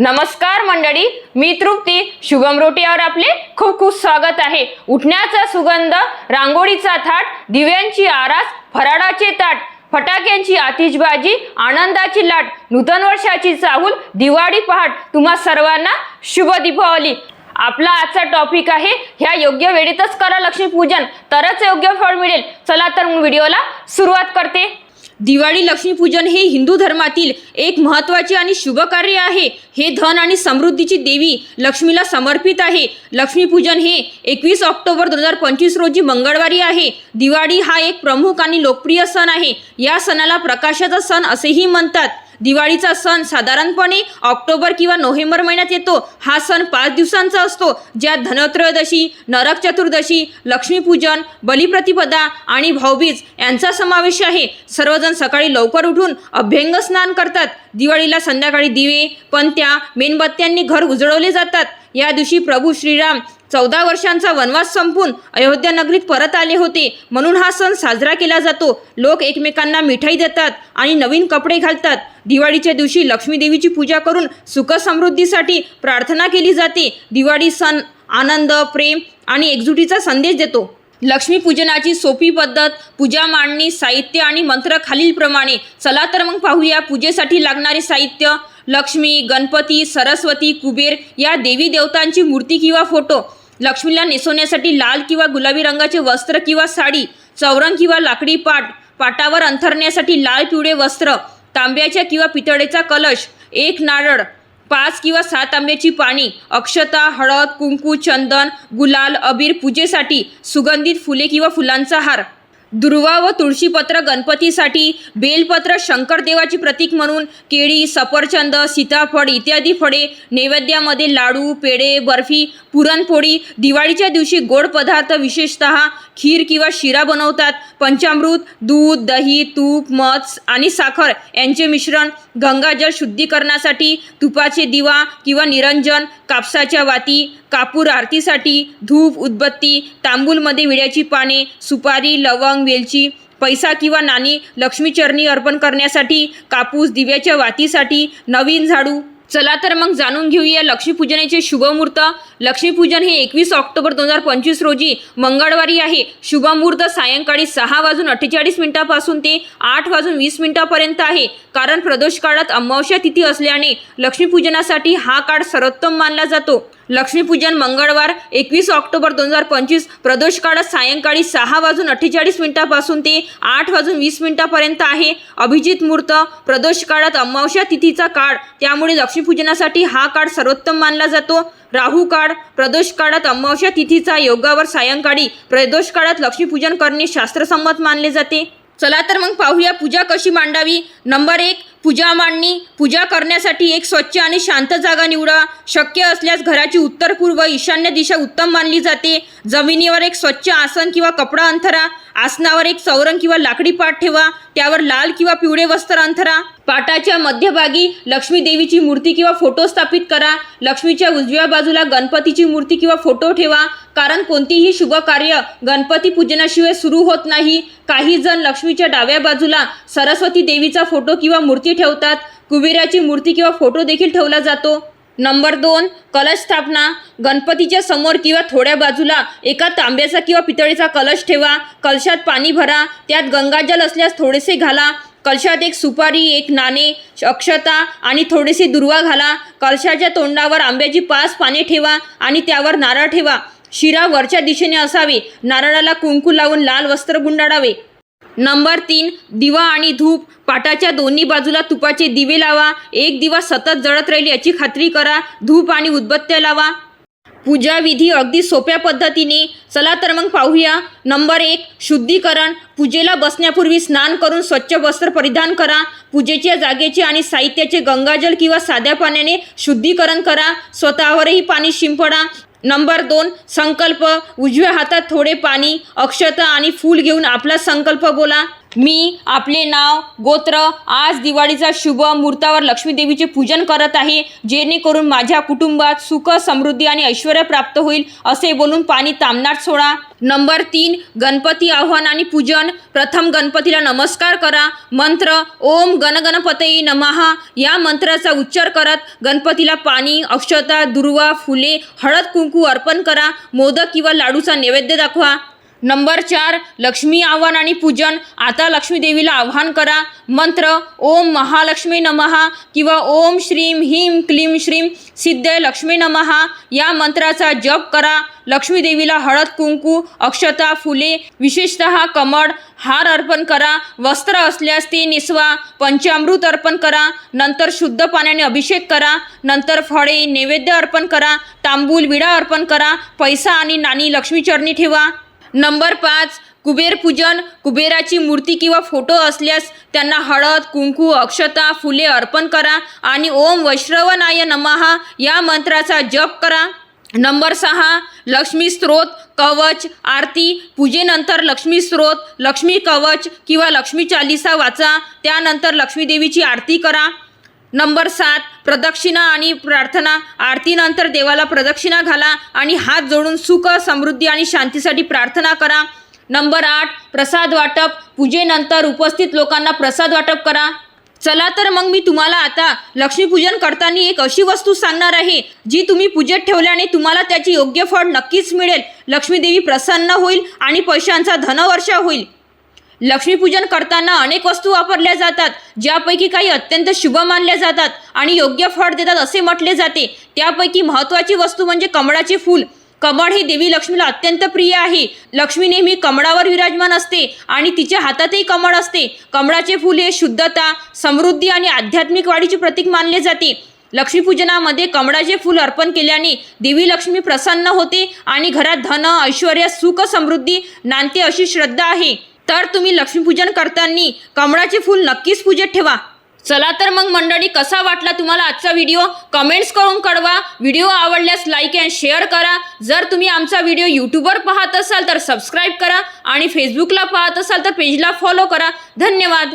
नमस्कार मंडळी मी तृप्ती. शुभम रोटीवर आपले खूप खूप स्वागत आहे. उठण्याचा सुगंध रांगोळीचा थाट दिव्यांची आरास फराडाचे ताट फटाक्यांची आतिषबाजी आनंदाची लाट नूतन वर्षाची चाहूल दिवाळी पहाट. तुम्हा सर्वांना शुभ दीपावली. आपला आजचा टॉपिक आहे ह्या योग्य वेळेतच करा लक्ष्मीपूजन. तरच योग्य फळ मिळेल. चला तर मी व्हिडिओला सुरुवात करते. दिवाळी लक्ष्मीपूजन हे हिंदू धर्मातील एक महत्त्वाचे आणि शुभ कार्य आहे. हे धन आणि समृद्धीची देवी लक्ष्मीला समर्पित आहे. लक्ष्मीपूजन हे एकवीस ऑक्टोबर दोन हजार पंचवीस रोजी मंगळवारी आहे. दिवाळी हा एक प्रमुख आणि लोकप्रिय सण आहे. या सणाला प्रकाशाचा सण असेही म्हणतात. दिवाळीचा सण साधारणपणे ऑक्टोबर किंवा नोव्हेंबर महिन्यात येतो. हा सण पाच दिवसांचा असतो ज्यात धनत्रयोदशी नरक चतुर्दशी लक्ष्मीपूजन बलिप्रतिपदा आणि भाऊबीज यांचा समावेश आहे. सर्वजण सकाळी लवकर उठून अभ्यंग स्नान करतात. दिवाळीला संध्याकाळी दिवे पंत्या मेणबत्त्यांनी घर उजळवले जातात. या दिवशी प्रभू श्रीराम चौदा वर्षांचा वनवास संपून अयोध्या नगरीत परत आले होते. म्हणून हा सण साजरा केला जातो. लोक एकमेकांना मिठाई देतात आणि नवीन कपडे घालतात. दिवाळीच्या दिवशी लक्ष्मी देवीची पूजा करून सुखसमृद्धीसाठी प्रार्थना केली जाते. दिवाळी सण आनंद प्रेम आणि एकजुटीचा संदेश देतो. लक्ष्मीपूजनाची सोपी पद्धत पूजा मांडणी साहित्य आणि मंत्र खालीलप्रमाणे चला तर मग पाहूया पूजेसाठी लागणारे साहित्य. लक्ष्मी गणपती सरस्वती कुबेर या देवी देवतांची मूर्ती किंवा फोटो. लक्ष्मीला नेसवण्यासाठी लाल किंवा गुलाबी रंगाचे वस्त्र किंवा साडी चौरंग किंवा लाकडी पाट पाटावर अंथरण्यासाठी लाल पिवळे वस्त्र तांब्याच्या किंवा पितळेचा कलश एक नारळ पाच किंवा सात आंब्याची पाणी अक्षता हळद कुंकू चंदन गुलाल अबीर पूजेसाठी सुगंधित फुले किंवा फुलांचा हार. दुर्वा व तुळशीपत्र गणपतीसाठी बेलपत्र शंकरदेवाची प्रतीक म्हणून केळी सफरचंद सीताफळ इत्यादी फळे नैवेद्यामध्ये लाडू पेढे बर्फी पुरणपोळी दिवाळीच्या दिवशी गोड पदार्थ विशेषत खीर किंवा शिरा बनवतात. पंचामृत दूध दही तूप मध आणि साखर यांचे मिश्रण गंगाजल शुद्धीकरणासाठी तुपाचे दिवा किंवा निरंजन कापसाच्या वाती कापूर आरतीसाठी धूप उदबत्ती तांबूलमध्ये विड्याची पाने सुपारी लवंग वेलची पैसा किंवा नाणी लक्ष्मीचरणी अर्पण करण्यासाठी कापूस दिव्याच्या वातीसाठी नवीन झाडू चला तर मग जाणून घेऊया लक्ष्मीपूजनाचे शुभमुहूर्त. लक्ष्मीपूजन हे एकवीस ऑक्टोबर दोन हजार पंचवीस रोजी मंगळवारी आहे. शुभमुहूर्त सायंकाळी सहा वाजून अठ्ठेचाळीस मिनिटापासून ते आठ वाजून वीस मिनिटापर्यंत आहे. कारण प्रदोष काळात अमावस्या तिथी असल्याने लक्ष्मीपूजनासाठी हा काळ सर्वोत्तम मानला जातो. लक्ष्मीपूजन मंगळवार एकवीस ऑक्टोबर दोन हजार पंचवीस प्रदोष काळात सायंकाळी सहा वाजून अठ्ठेचाळीस मिनिटापासून ते आठ वाजून वीस मिनिटापर्यंत आहे. अभिजित मुहूर्त प्रदोष काळात अमावस्या तिथीचा काळ त्यामुळे लक्ष्मीपूजनासाठी हा काळ सर्वोत्तम मानला जातो. राहू काळ प्रदोष काळात अमावस्या तिथीचा योगावर सायंकाळी प्रदोष काळात लक्ष्मीपूजन करणे शास्त्रसंमत मानले जाते. चला तर मग पाहूया पूजा कशी मांडावी. नंबर एक पूजा मांडणी. पूजा करण्यासाठी एक स्वच्छ आणि शांत जागा निवडा. शक्य असल्यास घराची उत्तर पूर्व ईशान्य दिशा उत्तम मानली जाते. जमिनीवर एक स्वच्छ आसन किंवा कपडा अंथरा. आसनावर एक चौरंग किंवा लाकडी पाट ठेवा. त्यावर लाल किंवा पिवळे वस्त्र अंथरा. पाटाच्या मध्यभागी लक्ष्मी देवीची मूर्ती किंवा फोटो स्थापित करा. लक्ष्मीच्या उजव्या बाजूला गणपतीची मूर्ती किंवा फोटो ठेवा. कारण कोणतीही शुभ कार्य गणपती पूजनाशिवाय सुरू होत नाही. काही जण लक्ष्मीच्या डाव्या बाजूला सरस्वती देवीचा फोटो किंवा मूर्ती ठेवतात. कुबेराची मूर्ती किंवा फोटो देखील ठेवला जातो. नंबर दोन कलश स्थापना. गणपतीच्या समोर किंवा थोड्या बाजूला एका तांब्याचा किंवा पितळेचा कलश ठेवा. कलशात पाणी भरा. त्यात गंगाजल असल्यास थोडेसे घाला. कलशात एक सुपारी एक नाणे अक्षता आणि थोडेसे दुर्वा घाला. कलशाच्या तोंडावर आंब्याची पाच पाने ठेवा आणि त्यावर नारळ ठेवा. शिरा वरच्या दिशेने असावे. नारळाला कुंकू लावून लाल वस्त्र गुंडाळावे. नंबर तीन दिवा आणि धूप. पाटाच्या दोन्ही बाजूला तुपाचे दिवे लावा. एक दिवा सतत जळत राहील याची खात्री करा. धूप आणि उदबत्त्या लावा. पूजा विधी अगदी सोप्या पद्धतीने. चला तर मग पाहूया. नंबर एक शुद्धीकरण. पूजेला बसण्यापूर्वी स्नान करून स्वच्छ वस्त्र परिधान करा. पूजेच्या जागेचे आणि साहित्याचे गंगाजल किंवा साध्या पाण्याने शुद्धीकरण करा. स्वतःवरही पाणी शिंपडा. नंबर दोन संकल्प. उजव्या हातात थोडे पाणी अक्षता आणि फूल घेऊन आपला संकल्प बोला. मी आपले नाव गोत्र आज दिवाळीचा शुभ मुहूर्तावर लक्ष्मी देवीचे पूजन करत आहे जेणेकरून माझ्या कुटुंबात सुख समृद्धी आणि ऐश्वर प्राप्त होईल असे बोलून पाणी तामनाट सोडा. नंबर तीन गणपती आव्हान आणि पूजन. प्रथम गणपतीला नमस्कार करा. मंत्र ओम गणगणपतये नमहा या मंत्राचा उच्चार करत गणपतीला पाणी अक्षता दुर्वा फुले हळद कुंकू अर्पण करा. मोदक किंवा लाडूचा नैवेद्य दाखवा. नंबर चार लक्ष्मी आव्हान आणि पूजन. आता लक्ष्मी देवीला आव्हान करा. मंत्र ओम महालक्ष्मी नमहा किंवा ओम श्रीम ह्रीम क्लीम श्रीम सिद्ध लक्ष्मी नमहा या मंत्राचा जप करा. लक्ष्मी देवीला हळद कुंकू अक्षता फुले विशेषतः कमळ हार अर्पण करा. वस्त्र असल्यास ते निसवा. पंचामृत अर्पण करा. नंतर शुद्ध पाण्याने अभिषेक करा. नंतर फळे नैवेद्य अर्पण करा. तांबूल विडा अर्पण करा. पैसा आणि नाणी लक्ष्मीचरणी ठेवा. नंबर पाच कुबेर पूजन कुबेराची मूर्ती किंवा फोटो असल्यास त्यांना हळद कुंकू अक्षता फुले अर्पण करा आणि ओम वैश्रवनाय नमहा या मंत्राचा जप करा. नंबर सहा लक्ष्मी स्त्रोत कवच आरती पूजेनंतर लक्ष्मी स्त्रोत लक्ष्मी कवच किंवा लक्ष्मी चालिसा वाचा त्यानंतर लक्ष्मीदेवीची आरती करा. नंबर सात प्रदक्षिणा आणि प्रार्थना. आरतीनंतर देवाला प्रदक्षिणा घाला आणि हात जोडून सुख समृद्धी आणि शांतीसाठी प्रार्थना करा. नंबर आठ प्रसाद वाटप. पूजेनंतर उपस्थित लोकांना प्रसाद वाटप करा. चला तर मग मी तुम्हाला आता लक्ष्मीपूजन करताना एक अशी वस्तू सांगणार आहे जी तुम्ही पूजेत ठेवल्याने तुम्हाला त्याची योग्य फळ नक्कीच मिळेल. लक्ष्मीदेवी प्रसन्न होईल आणि पैशांचा धनवर्षा होईल. लक्ष्मीपूजन करताना अनेक वस्तू वापरल्या जातात ज्यापैकी काही अत्यंत शुभ मानल्या जातात आणि योग्य फळ देतात असे म्हटले जाते. त्यापैकी महत्त्वाची वस्तू म्हणजे कमळाचे फूल. कमळ हे देवी लक्ष्मीला अत्यंत प्रिय आहे. लक्ष्मी नेहमी कमळावर विराजमान असते आणि तिच्या हातातही कमळ असते. कमळाचे फूल हे शुद्धता समृद्धी आणि आध्यात्मिक वाढीचे प्रतीक मानले जाते. लक्ष्मीपूजनामध्ये कमळाचे फूल अर्पण केल्याने देवी लक्ष्मी प्रसन्न होते आणि घरात धन ऐश्वर सुख समृद्धी नांदते अशी श्रद्धा आहे. तर तुम्ही लक्ष्मीपूजन करताना कमळाचे फूल नक्कीच पूजेत ठेवा. चला तर मग मंडळी कसा वाटला तुम्हाला आजचा व्हिडिओ? कमेंट्स करून कळवा. व्हिडिओ आवडल्यास लाईक अँड शेअर करा. जर तुम्ही आमचा व्हिडिओ यूट्यूबवर पाहत असाल तर सबस्क्राईब करा आणि फेसबुकला पाहत असाल तर पेजला फॉलो करा. धन्यवाद.